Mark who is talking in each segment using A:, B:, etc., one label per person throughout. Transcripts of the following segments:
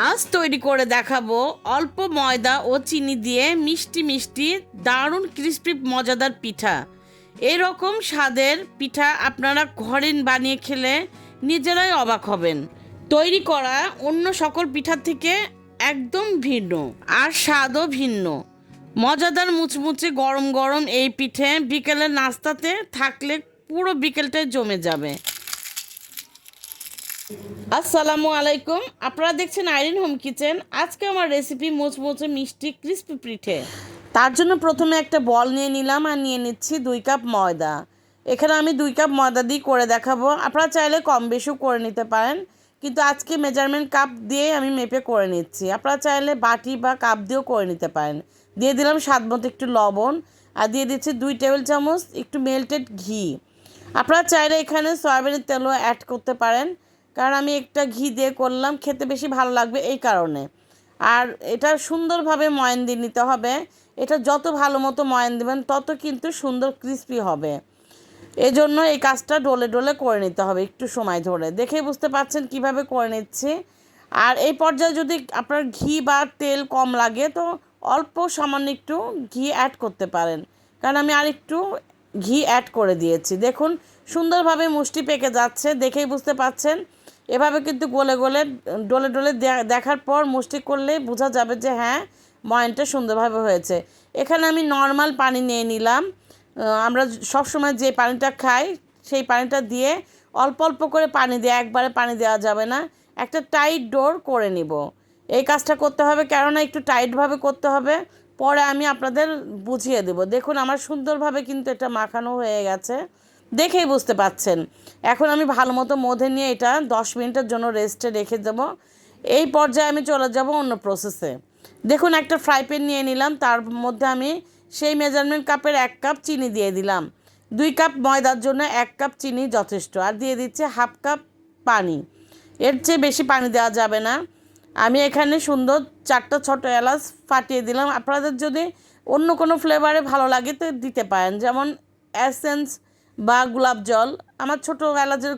A: আজ তৈরি করে দেখাবো। অল্প ময়দা ও চিনি দিয়ে মিষ্টি মিষ্টি, দারুণ ক্রিস্পি মজাদার পিঠা। এরকম স্বাদের পিঠা আপনারা ঘরে বানিয়ে খেলে নিজেরাই অবাক হবেন। তৈরি করা অন্য সকল পিঠার থেকে একদম ভিন্ন আর স্বাদও ভিন্ন। মজাদার মুচমুচে গরম গরম এই পিঠে বিকেলের নাস্তাতে থাকলে পুরো বিকেলটাই জমে যাবে। আসসালামু আলাইকুম। আপনারা দেখছেন আইরিন হোম কিচেন। আজকে আমার রেসিপি মুচমুচে মিষ্টি ক্রিস্পি পিঠে। তার জন্য প্রথমে একটা বল নিয়ে নিলাম আর নিয়ে নিচ্ছি দুই কাপ ময়দা। এখানে আমি দুই কাপ ময়দা দিয়ে করে দেখাবো। আপনারা চাইলে কম বেশিও করে নিতে পারেন। কিন্তু আজকে মেজারমেন্ট কাপ দিয়ে আমি মেপে করে নিচ্ছি। আপনারা চাইলে বাটি বা কাপ দিয়েও করে নিতে পারেন। দিয়ে দিলাম স্বাদ মতো একটু লবণ। আর দিয়ে দিচ্ছি দুই টেবিল চামচ একটু মেল্টেড ঘি। আপনারা চাইলে এখানে সয়াবিনের তেলও অ্যাড করতে পারেন। কারণ আমি একটা ঘি দিয়ে করলাম, খেতে বেশি ভালো লাগবে এই কারণে। আর এটা সুন্দরভাবে ময়ান দিয়ে নিতে হবে। এটা যত ভালো মতো ময়ান দেবেন, তত কিন্তু সুন্দর ক্রিস্পি হবে। এজন্য এই কাজটা ডোলে ডলে করে নিতে হবে, একটু সময় ধরে। দেখেই বুঝতে পারছেন কীভাবে করে নিচ্ছি। আর এই পর্যায়ে যদি আপনার ঘি বা তেল কম লাগে, তো অল্প সামান্য একটু ঘি অ্যাড করতে পারেন। কারণ আমি আর একটু ঘি অ্যাড করে দিয়েছি। দেখুন, সুন্দরভাবে মুষ্টি পেকে যাচ্ছে, দেখেই বুঝতে পাচ্ছেন এভাবে কিন্তু গলে গলে, ডলে ডলে দেখার পর মুষ্টি করলেই বোঝা যাবে যে হ্যাঁ ময়নটা সুন্দরভাবে হয়েছে। এখানে আমি নর্মাল পানি নিয়ে নিলাম। আমরা সবসময় যে পানিটা খাই, সেই পানিটা দিয়ে অল্প অল্প করে পানি দিয়ে, একবারে পানি দেওয়া যাবে না। একটা টাইট ডোর করে নিব। এই কাজটা করতে হবে, কেননা একটু টাইটভাবে করতে হবে। পরে আমি আপনাদের বুঝিয়ে দেব। দেখুন, আমার সুন্দরভাবে কিন্তু এটা মাখানো হয়ে গেছে। দেখেই বুঝতে পাচ্ছেন। এখন আমি ভালো মতো মধ্যে নিয়ে এটা দশ মিনিটের জন্য রেস্টে রেখে দেব। এই পর্যায়ে আমি চলে যাব অন্য প্রসেসে দেখুন, একটা ফ্রাই প্যান নিয়ে নিলাম। তার মধ্যে আমি সেই মেজারমেন্ট কাপের এক কাপ চিনি দিয়ে দিলাম। দুই কাপ ময়দার জন্য এক কাপ চিনি যথেষ্ট। আর দিয়ে দিচ্ছে হাফ কাপ পানি। এর চেয়ে বেশি পানি দেওয়া যাবে না। আমি এখানে সুন্দর চারটা ছোটো এলাচ ফাটিয়ে দিলাম। আপনাদের যদি অন্য কোনো ফ্লেভারে ভালো লাগে তো দিতে পারেন। যেমন অ্যাসেন্স বা গোলাপ জল। আমার ছোটো এলাচের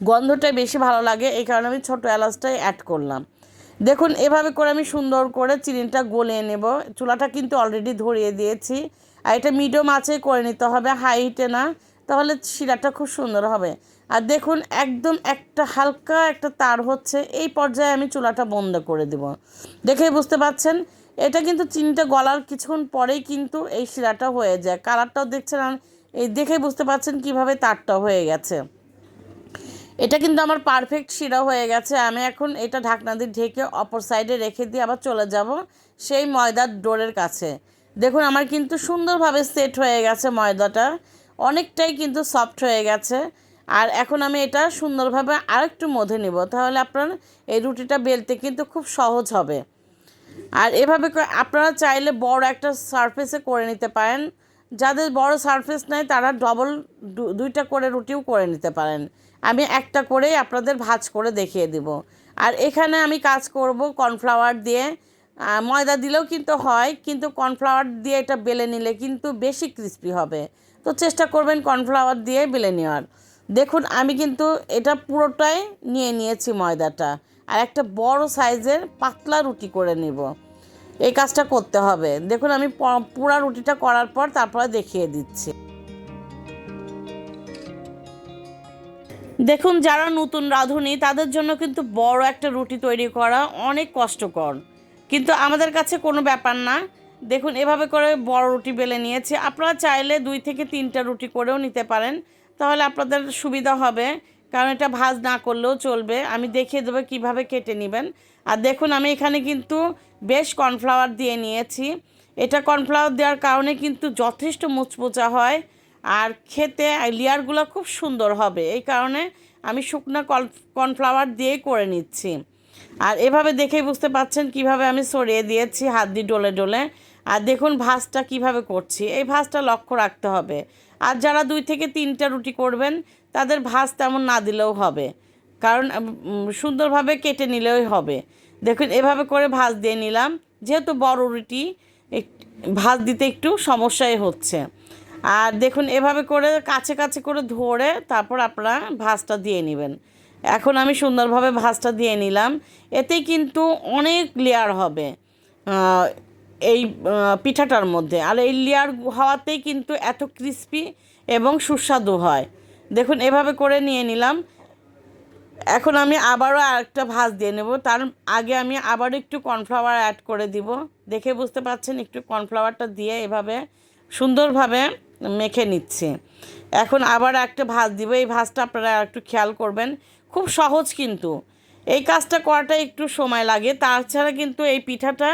A: গন্ধটাই বেশি ভালো লাগে, এই কারণে আমি ছোটো এলাচটাই অ্যাড করলাম। দেখুন, এভাবে করে আমি সুন্দর করে চিনিটা গলিয়ে নেব। চুলাটা কিন্তু অলরেডি ধরিয়ে দিয়েছি। আর এটা মিডিয়াম আঁচে করে নিতে হবে হাই হিটে না। তাহলে শিরাটা খুব সুন্দর হবে। আর দেখুন, একদম একটা হালকা একটা তার হচ্ছে, এই পর্যায়ে আমি চুলাটা বন্ধ করে দেব। দেখে বুঝতে পাচ্ছেন এটা কিন্তু চিনিটা গলার কিছুক্ষণ পরেই কিন্তু এই শিরাটা হয়ে যায়। কালারটাও দেখছেন এই দেখে বুঝতে পারছেন কীভাবে তারটা হয়ে গেছে। এটা কিন্তু আমার পারফেক্ট শিরা হয়ে গেছে। আমি এখন এটা ঢাকনা দিয়ে ঢেকে অপর সাইডে রেখে দিয়ে আবার চলে যাব সেই ময়দার ডোরের কাছে। দেখুন, আমার কিন্তু সুন্দরভাবে সেট হয়ে গেছে ময়দাটা। অনেকটাই কিন্তু সফট হয়ে গেছে। আর এখন আমি এটা সুন্দরভাবে আরেকটু মধে নিব, তাহলে আপনার এই রুটিটা বেলতে কিন্তু খুব সহজ হবে। আর এভাবে আপনারা চাইলে বড় একটা সারফেসে করে নিতে পারেন। যাদের বড় সারফেস নেই, তারা ডবল দুইটা করে রুটিও করে নিতে পারেন। আমি একটা করেই আপনাদের ভাজ করে দেখিয়ে দিব। আর এখানে আমি কাজ করব কর্নফ্লাওয়ার দিয়ে। ময়দা দিলেও কিন্তু হয়, কিন্তু কর্নফ্লাওয়ার দিয়ে এটা বেলে নিলে কিন্তু বেশি ক্রিস্পি হবে। তো চেষ্টা করবেন কর্নফ্লাওয়ার দিয়ে বেলে নেওয়ার। দেখুন, আমি কিন্তু এটা পুরোটাই নিয়ে নিয়েছি ময়দাটা। আর একটা বড় সাইজের পাতলা রুটি করে নিব। এই কাজটা করতে হবে। দেখুন, আমি পুরা রুটিটা করার পর তারপরে দেখিয়ে দিচ্ছি। দেখুন, যারা নতুন রাঁধুনি, তাদের জন্য কিন্তু বড় একটা রুটি তৈরি করা অনেক কষ্টকর। কিন্তু আমাদের কাছে কোনো ব্যাপার না। দেখুন, এভাবে করে বড় রুটি বেলে নিয়েছি। আপনারা চাইলে দুই থেকে তিনটা রুটি করেও নিতে পারেন। তাহলে আপনাদের সুবিধা হবে। কারণ এটা ভাজ না করলেও চলবে। আমি দেখিয়ে দেবো কীভাবে কেটে নেবেন। আর দেখুন, আমি এখানে কিন্তু বেশ কর্নফ্লাওয়ার দিয়ে নিয়েছি। এটা কর্নফ্লাওয়ার দেওয়ার কারণে কিন্তু যথেষ্ট মুচমুচা হয় আর খেতে লেয়ারগুলো খুব সুন্দর হবে। এই কারণে আমি শুকনো কর্নফ্লাওয়ার দিয়েই করে নিচ্ছি। আর এভাবে দেখেই বুঝতে পাচ্ছেন কীভাবে আমি সরিয়ে দিয়েছি হাত দিয়ে ডলে ডলে। আর দেখুন ভাজটা কীভাবে করছি। এই ভাজটা লক্ষ্য রাখতে হবে। আর যারা দুই থেকে তিনটা রুটি করবেন, তাদের ভাজ তেমন না দিলেও হবে। কারণ সুন্দরভাবে কেটে নিলেই হবে। দেখুন, এভাবে করে ভাজ দিয়ে নিলাম। যেহেতু বড় রুটি ভাজ দিতে একটু সমস্যাই হচ্ছে। আর দেখুন, এভাবে করে কাছে কাছে করে ধরে তারপর আপনারা ভাজটা দিয়ে নেবেন। এখন আমি সুন্দরভাবে ভাজটা দিয়ে নিলাম। এতে কিন্তু অনেক লেয়ার হবে এই পিঠাটার মধ্যে। আর এই লেয়ার হওয়াতেই কিন্তু এত ক্রিস্পি এবং সুস্বাদু হয়। দেখুন, এভাবে করে নিয়ে নিলাম। এখন আমি আবারও আরেকটা ভাজ দিয়ে নেব। তার আগে আমি আবারও একটু কর্নফ্লাওয়ার অ্যাড করে দিব। দেখে বুঝতে পারছেন, একটু কর্নফ্লাওয়ারটা দিয়ে এভাবে সুন্দরভাবে মেখে নিচ্ছি। এখন আবার একটা ভাজ দিব। এই ভাজটা আপনারা একটু খেয়াল করবেন। খুব সহজ কিন্তু। এই কাজটা করাটা একটু সময় লাগে। তাছাড়া কিন্তু এই পিঠাটা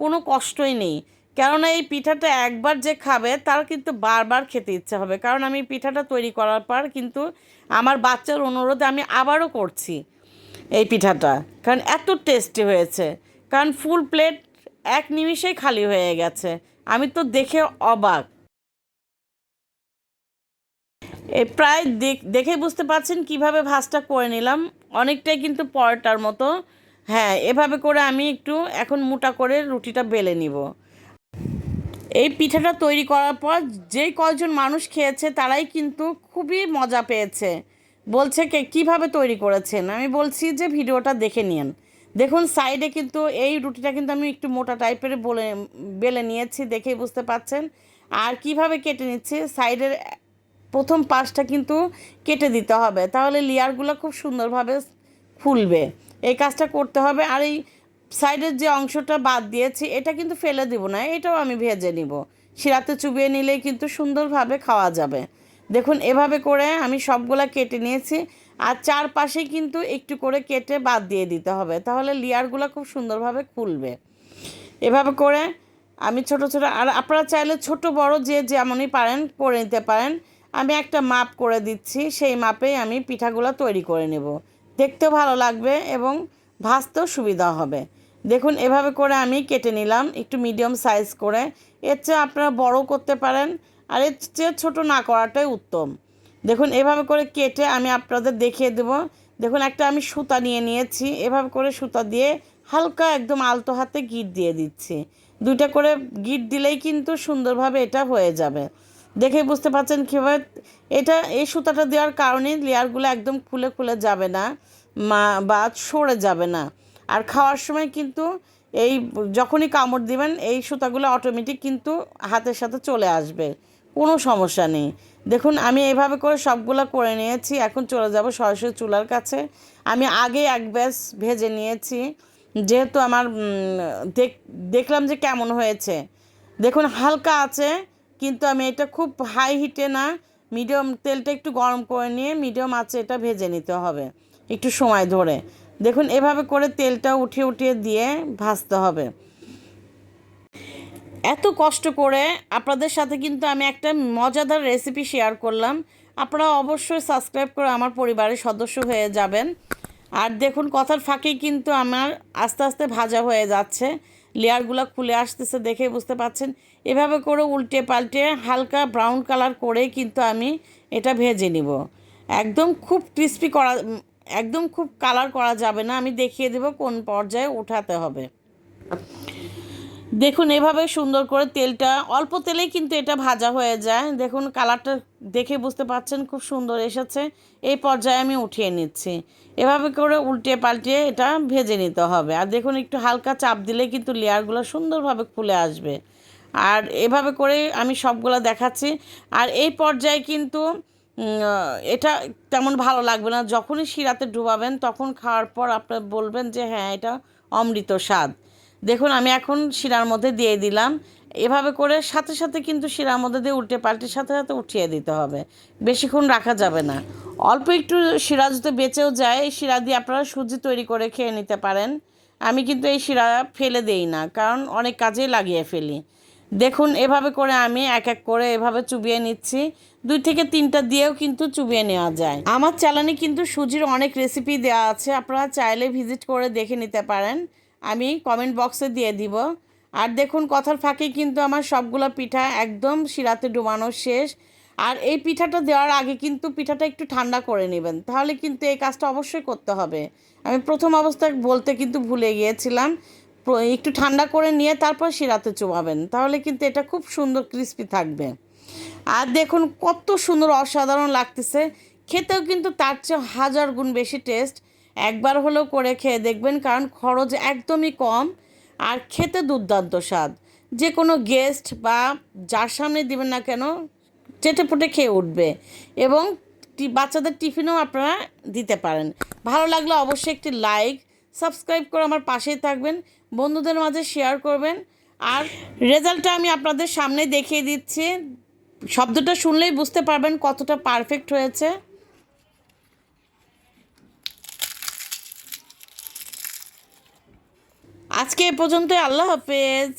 A: কোনো কষ্টই নেই। কেননা এই পিঠাটা একবার যে খাবে, তার কিন্তু বারবার খেতে ইচ্ছে হবে। কারণ আমি পিঠাটা তৈরি করার পর কিন্তু আমার বাচ্চার অনুরোধে আমি আবারও করছি এই পিঠাটা। কারণ এত টেস্টি হয়েছে। কারণ ফুল প্লেট এক নিমিষেই খালি হয়ে গেছে। আমি তো দেখে অবাক। প্রায় দেখ- বুঝতে পারছেন কীভাবে ভাজটা করে নিলাম। অনেকটাই কিন্তু পরোটার মতো। হ্যাঁ এভাবে করে আমি একটু এখন মোটা করে রুটিটা বেলে নিব। এই পিঠাটা তৈরি করার পর যেই কয়জন মানুষ খেয়েছে তারাই কিন্তু খুবই মজা পেয়েছে। বলছে কে, কীভাবে তৈরি করেছেন? আমি বলছি যে ভিডিওটা দেখে নিন দেখুন, সাইডে কিন্তু এই রুটিটা কিন্তু আমি একটু মোটা টাইপের বলে, বেলে নিয়েছি দেখেই বুঝতে পাচ্ছেন। আর কীভাবে কেটে নিচ্ছি? সাইডের প্রথম পাশটা কিন্তু কেটে দিতে হবে। তাহলে লেয়ারগুলো খুব সুন্দরভাবে ফুলবে। এই কাজটা করতে হবে। আর এই সাইডের যে অংশটা বাদ দিয়েছি, এটা কিন্তু ফেলে দিব না, এটাও আমি ভেজে নিব। শিরাতে চুবিয়ে নিলেই কিন্তু সুন্দরভাবে খাওয়া যাবে। দেখুন, এভাবে করে আমি সবগুলা কেটে নিয়েছি, আর চারপাশে কিন্তু একটু করে কেটে বাদ দিয়ে দিতে হবে, তাহলে লেয়ারগুলো খুব সুন্দরভাবে খুলবে। এভাবে করে আমি ছোট ছোট, আর আপনারা চাইলে ছোট বড় যে যেমনই পারেন করে নিতে পারেন। আমি একটা মাপ করে দিচ্ছি, সেই মাপেই আমি পিঠাগুলো তৈরি করে নেব। দেখতেও ভালো লাগবে এবং ভাজতেও সুবিধা হবে। দেখুন, এভাবে করে আমি কেটে নিলাম একটু মিডিয়াম সাইজ করে। এর চেয়ে আপনারা বড় করতে পারেন, আর এর চেয়ে ছোটো না করাটাই উত্তম। দেখুন, এভাবে করে কেটে আমি আপনাদের দেখিয়ে দেব। দেখুন, একটা আমি সুতা নিয়ে নিয়েছি। এভাবে করে সুতা দিয়ে হালকা একদম আলতো হাতে গিট দিয়ে দিচ্ছি। দুইটা করে গিট দিলেই কিন্তু সুন্দরভাবে এটা হয়ে যাবে। দেখে বুঝতে পারছেন কীভাবে? এটা, এই সুতাটা দেওয়ার কারণে লেয়ারগুলো একদম খুলে খুলে যাবে না, মা, বা সরে যাবে না। আর খাওয়ার সময় কিন্তু এই যখনই কামড় দিবেন, এই সুতাগুলো অটোমেটিক কিন্তু হাতের সাথে চলে আসবে। কোনো সমস্যা নেই। দেখুন, আমি এভাবে করে সবগুলো করে নিয়েছি। এখন চলে যাব সরাসরি চুলার কাছে। আমি আগে এক ব্যাস ভেজে নিয়েছি। যেহেতু আমার দেখ, দেখলাম যে কেমন হয়েছে। দেখুন, হালকা আছে, কিন্তু আমি এটা খুব হাই হিটে না মিডিয়াম তেলটা একটু গরম করে নিয়ে মিডিয়াম আছে এটা ভেজে নিতে হবে। একটু সময় ধরে। দেখুন, এভাবে করে তেলটা উঠিয়ে উঠিয়ে দিয়ে ভাজতে হবে। এত কষ্ট করে আপনাদের সাথে কিন্তু আমি একটা মজাদার রেসিপি শেয়ার করলাম। আপনারা অবশ্যই সাবস্ক্রাইব করে আমার পরিবারের সদস্য হয়ে যাবেন। আর দেখুন, কথার ফাঁকেই কিন্তু আমার আস্তে আস্তে ভাজা হয়ে যাচ্ছে। লেয়ারগুলো খুলে আসতেছে দেখে বুঝতে পাচ্ছেন। এভাবে করে উল্টে পাল্টে হালকা ব্রাউন কালার করেই কিন্তু আমি এটা ভেজে নিব। একদম খুব ক্রিস্পি করা একদম খুব কালার করা যাবে না। আমি দেখিয়ে দেবো কোন পর্যায়ে উঠাতে হবে। দেখুন, এভাবে সুন্দর করে তেলটা, অল্প তেলেই কিন্তু এটা ভাজা হয়ে যায়। দেখুন কালারটা দেখে বুঝতে পারছেন, খুব সুন্দর এসেছে। এই পর্যায়ে আমি উঠিয়ে নিচ্ছি। এভাবে করে উল্টে পাল্টে এটা ভেজে নিতে হবে। আর দেখুন, একটু হালকা চাপ দিলে কিন্তু লেয়ারগুলো সুন্দরভাবে খুলে আসবে। আর এভাবে করে আমি সবগুলো দেখাচ্ছি। আর এই পর্যায়ে কিন্তু এটা তেমন ভালো লাগবে না। যখনই শিরাতে ডুবাবেন, তখন খাওয়ার পর আপনার বলবেন যে হ্যাঁ এটা অমৃত স্বাদ। দেখুন, আমি এখন শিরার মধ্যে দিয়ে দিলাম। এভাবে করে সাথে সাথে কিন্তু শিরার মধ্যে দিয়ে উল্টে পাল্টে সাথে সাথে উঠিয়ে দিতে হবে। বেশিক্ষণ রাখা যাবে না। অল্প একটু শিরা যদি বেঁচেও যায়, এই শিরা দিয়ে আপনারা সুজি তৈরি করে খেয়ে নিতে পারেন। আমি কিন্তু এই শিরা ফেলে দেই না, কারণ অনেক কাজেই লাগিয়ে ফেলি। দেখুন, এভাবে করে আমি এক এক করে এভাবে চুবিয়ে নিচ্ছি। দুই থেকে তিনটা দিয়েও কিন্তু চুবিয়ে নেওয়া যায়। আমার চ্যানেলে কিন্তু সুজির অনেক রেসিপি দেওয়া আছে। আপনারা চাইলে ভিজিট করে দেখে নিতে পারেন। আমি কমেন্ট বক্সে দিয়ে দিব। আর দেখুন, কথার ফাঁকে কিন্তু আমার সবগুলো পিঠা একদম শিরাতে ডুবানো শেষ। আর এই পিঠাটা দেওয়ার আগে কিন্তু পিঠাটা একটু ঠান্ডা করে নেবেন। তাহলে কিন্তু এই কাজটা অবশ্যই করতে হবে। আমি প্রথম অবস্থায় বলতে কিন্তু ভুলে গিয়েছিলাম। একটু ঠান্ডা করে নিয়ে তারপর শিরাতে চুমাবেন। তাহলে কিন্তু এটা খুব সুন্দর ক্রিস্পি থাকবে। আর দেখুন কত সুন্দর অসাধারণ লাগতেছে। খেতেও কিন্তু তার চেয়ে হাজার গুণ বেশি টেস্ট একবার হলেও করে খেয়ে দেখবেন, কারণ খরচ একদমই কম। আর খেতে দুর্দান্ত স্বাদ। যে কোনো গেস্ট বা যার সামনে দিবেন না কেন চেটে পুটে খেয়ে উঠবে। এবং বাচ্চাদের টিফিনও আপনারা দিতে পারেন। ভালো লাগলে অবশ্যই একটি লাইক সাবস্ক্রাইব করে আমার পাশেই থাকবেন, বন্ধুদের মাঝে শেয়ার করবেন। আর রেজাল্টটা আমি আপনাদের সামনে দেখিয়ে দিচ্ছি। শব্দটা শুনলেই বুঝতে পারবেন কতটা পারফেক্ট হয়েছে। আজকে এ পর্যন্ত আল্লাহ হাফেজ।